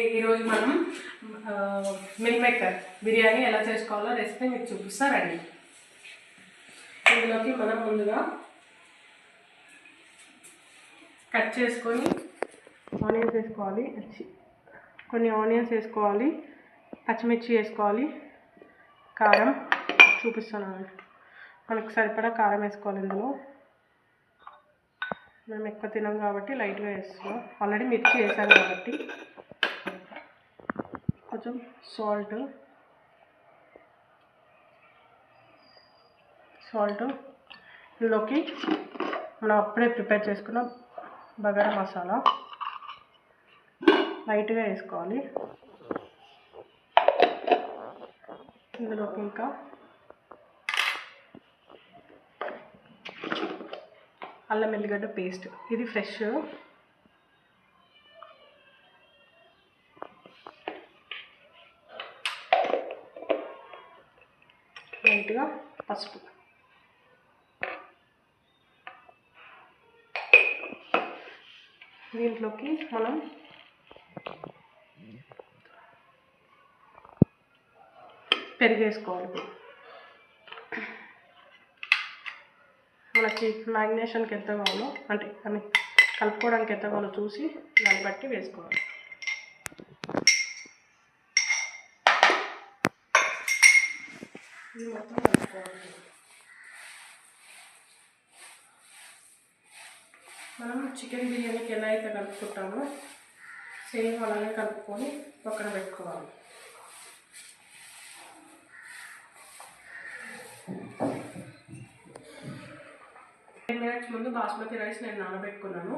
ఈరోజు మనం meal maker biryani ఎలా చేసుకోవాలో రెసిపీ మీకు చూపిస్తారండి. ఇందులోకి మనం ముందుగా కట్ చేసుకొని ఆనియన్స్ వేసుకోవాలి. కొన్ని ఆనియన్స్ వేసుకోవాలి. పచ్చిమిర్చి వేసుకోవాలి. కారం చూపిస్తాను మనకు సరిపడా కారం వేసుకోవాలి ఇందులో. మేము ఎక్కువ తినాం కాబట్టి లైట్గా వేస్తున్నాం ఆల్రెడీ మిర్చి వేసాం కాబట్టి. కొంచెం సాల్ట్ సాల్ట్ ఇందులోకి మనం అప్పుడే ప్రిపేర్ చేసుకున్న బగారా మసాలా లైట్గా వేసుకోవాలి. ఇందులోకి ఇంకా అల్లం ఎల్లిగడ్డ పేస్ట్. ఇది ఫ్రెష్. లైట్గా పసుపు. దీంట్లోకి మనం పెరిగేసుకోవాలి. మనకి మ్యాగ్నేషన్కి ఎంత కావాలో అంటే అని కలుపుకోవడానికి ఎంత కావాలో చూసి దాన్ని బట్టి వేసుకోవాలి. ఇది మొత్తం కలుపుకోవాలి మనం చికెన్ బిర్యానీకి ఎలా అయితే కలుపుకుంటామో సేమ్ అలానే కలుపుకొని పక్కన పెట్టుకోవాలి. టెన్ మినిట్స్ ముందు బాస్మతి రైస్ నేను నానబెట్టుకున్నాను.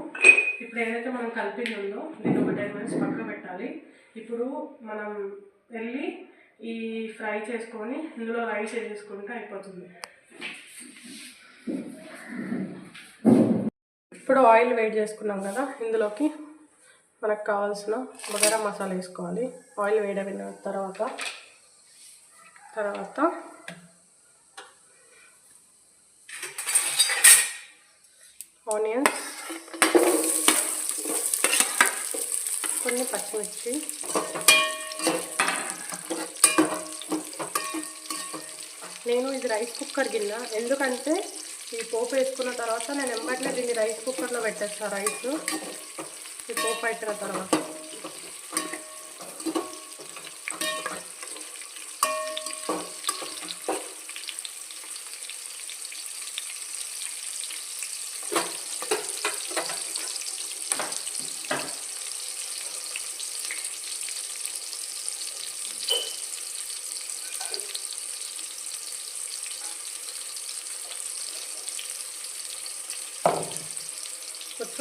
ఇప్పుడు ఏదైతే మనం కలిపింది ఉందో దీన్ని ఒక టెన్ మినిట్స్ పక్కన పెట్టాలి. ఇప్పుడు మనం వెళ్ళి ఈ ఫ్రై చేసుకొని ఇందులో రైస్ వేసేసుకుంటే అయిపోతుంది. ఇప్పుడు ఆయిల్ వేడి చేసుకున్నాం కదా ఇందులోకి మనకు కావాల్సిన బగారా మసాలా వేసుకోవాలి. ఆయిల్ వేడైన తర్వాత తర్వాత ఆనియన్స్ కొన్ని పచ్చిమిర్చి నేను ఇది రైస్ కుక్కర్ గిన్నె. ఎందుకంటే ఈ పోపు వేసుకున్న తర్వాత నేను ఎంబట్లే దీన్ని రైస్ కుక్కర్లో పెట్టేస్తాను రైస్ ఈ పోపు పెట్టిన తర్వాత.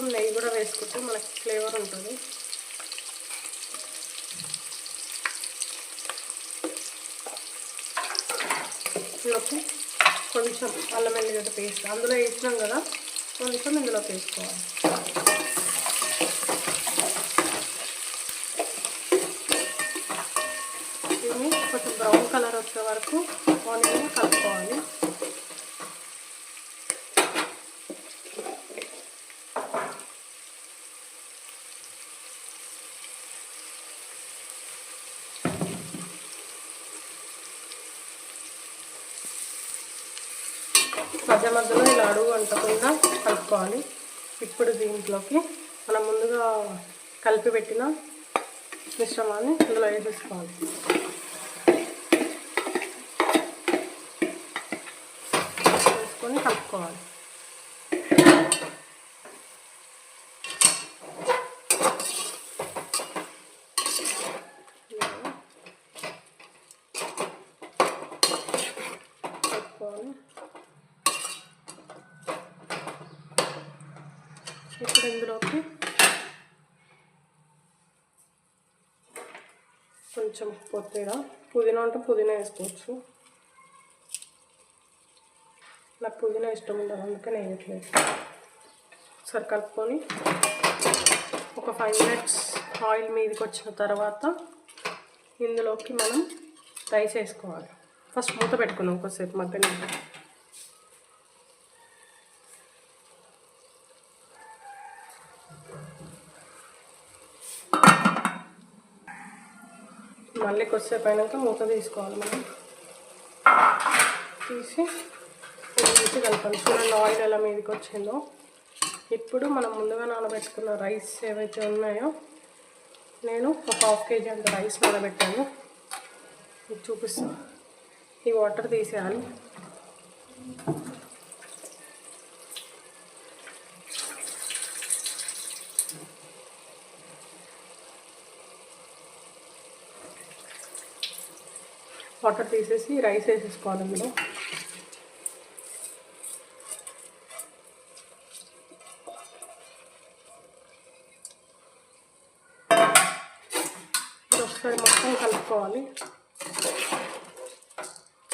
కొంచెం నెయ్యి కూడా వేసుకుంటే మనకి ఫ్లేవర్ ఉంటుంది. ఇందులోకి కొంచెం అల్లం వెల్లిగడ్డ పేస్ట్. అందులో వేసినాం కదా కొంచెం ఇందులో వేసుకోవాలి. కొంచెం బ్రౌన్ కలర్ వచ్చే వరకు ఆనియన్ కలుపుకోవాలి మధ్య మధ్యలో ఇలా అడుగు అంటకుండా కలుపుకోవాలి. ఇప్పుడు దీంట్లోకి మనం ముందుగా కలిపి పెట్టిన మిశ్రమాన్ని ఇందులో వేసేసుకోవాలి. వేసుకొని కలుపుకోవాలి ఇలా కలుపుకోవాలి ఇప్పుడు ఇందులోకి కొంచెం కొత్తిమీర. పుదీనా అంటే పుదీనా వేసుకోవచ్చు. నాకు పుదీనా ఇష్టం ఉండదు అందుకే నేను వేయట్లేదు. సరి కలుపుకొని ఒక ఫైవ్ మినిట్స్ ఆయిల్ మీదకి వచ్చిన తర్వాత ఇందులోకి మనం రైస్ వేసుకోవాలి. ఫస్ట్ మూత పెట్టుకున్నాం ఒకసేపు మధ్యలో. మళ్ళీ కొద్దిసేపు అయినాక మూత తీసుకోవాలి మనం. తీసి తీసి కలపాలి చూడండి ఆయిల్ ఎలా మీదకి వచ్చిందో. ఇప్పుడు మనం ముందుగా నానబెట్టుకున్న రైస్ ఏవైతే ఉన్నాయో నేను ఒక హాఫ్ కేజీ అంత రైస్ నానబెట్టాను. చూపిస్తాను ఈ వాటర్ తీసేయాలి. వాటర్ తీసేసి రైస్ వేసేసుకోవాలి ఇందులో. ఒకసారి మొత్తం కలుపుకోవాలి.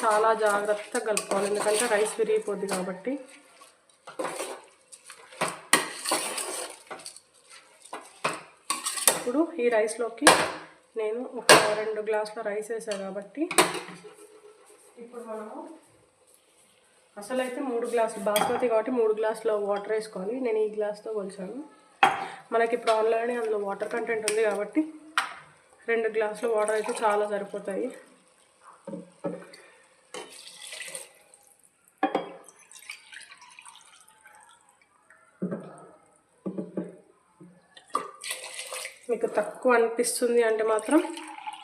చాలా జాగ్రత్తగా కలుపుకోవాలి ఎందుకంటే రైస్ విరిగిపోద్ది కాబట్టి. ఇప్పుడు ఈ రైస్లోకి నేను ఒక రెండు గ్లాసుల రైస్ వేసాను కాబట్టి ఇప్పుడు మనము అసలైతే మూడు గ్లాసులు బాస్మతి కాబట్టి మూడు గ్లాసుల వాటర్ వేసుకోవాలి. నేను ఈ గ్లాస్తో కొలిచాను. మనకి ఇప్పుడు ఆన్లైన్ అందులో వాటర్ కంటెంట్ ఉంది కాబట్టి రెండు గ్లాసుల వాటర్ అయితే చాలా సరిపోతాయి. మీకు తక్కువ అనిపిస్తుంది అంటే మాత్రం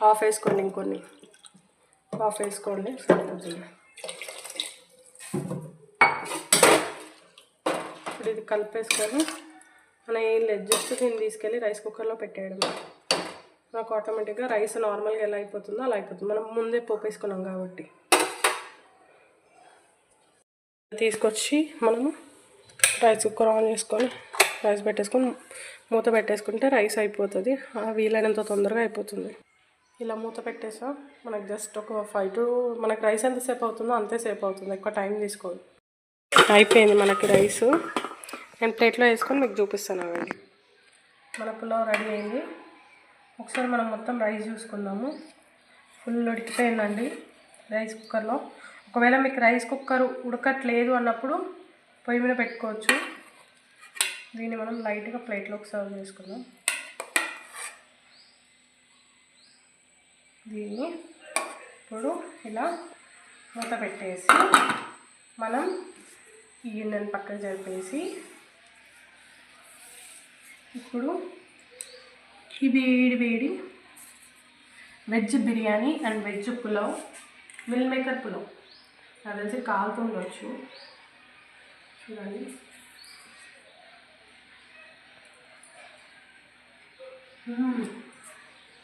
ఆఫ్ వేసుకోండి ఇంకొన్ని. ఆఫ్ వేసుకోండి. సరిపోతుంది ఇప్పుడు ఇది కలిపేసుకొని మనం ఏం లేదు జస్ట్ దీన్ని తీసుకెళ్ళి రైస్ కుక్కర్లో పెట్టేయడం నాకు ఆటోమేటిక్గా రైస్ నార్మల్గా ఎలా అయిపోతుందో అలా అయిపోతుంది. మనం ముందే పోపు వేసుకున్నాం కాబట్టి. తీసుకొచ్చి మనము రైస్ కుక్కర్ ఆన్ చేసుకొని రైస్ పెట్టేసుకొని మూత పెట్టేసుకుంటే రైస్ అయిపోతుంది. వీలైనంత తొందరగా అయిపోతుంది. ఇలా మూత పెట్టేసా. మనకు జస్ట్ ఒక ఫైవ్ టు మనకు రైస్ ఎంతసేపు అవుతుందో అంతేసేపు అవుతుంది. ఎక్కువ టైం తీసుకోదు. అయిపోయింది మనకి రైస్. నేను ప్లేట్లో వేసుకొని మీకు చూపిస్తాను అవండి మన పులావ్ రెడీ అయింది. ఒకసారి మనం మొత్తం రైస్ చూసుకుందాము. ఫుల్ ఉడికిపోయిందండి రైస్ కుక్కర్లో. ఒకవేళ మీకు రైస్ కుక్కర్ ఉడకట్లేదు అన్నప్పుడు పొయ్యి మీద పెట్టుకోవచ్చు. దీన్ని మనం లైట్గా ప్లేట్లోకి సర్వ్ చేసుకుందాం. దీన్ని ఇప్పుడు ఇలా మూత పెట్టేసి మనం ఈ గిన్నెను పక్కన జరిపేసి ఇప్పుడు ఈ వేడి వేడి veg biryani and veg pulao meal maker pulao. నాకు తెలిసి కాలుతుండొచ్చు చూడండి.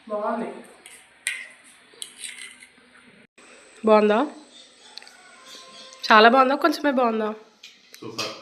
బాగుంది. బాగుందా? చాలా బాగుందా? కొంచెమే బాగుందా? సూపర్.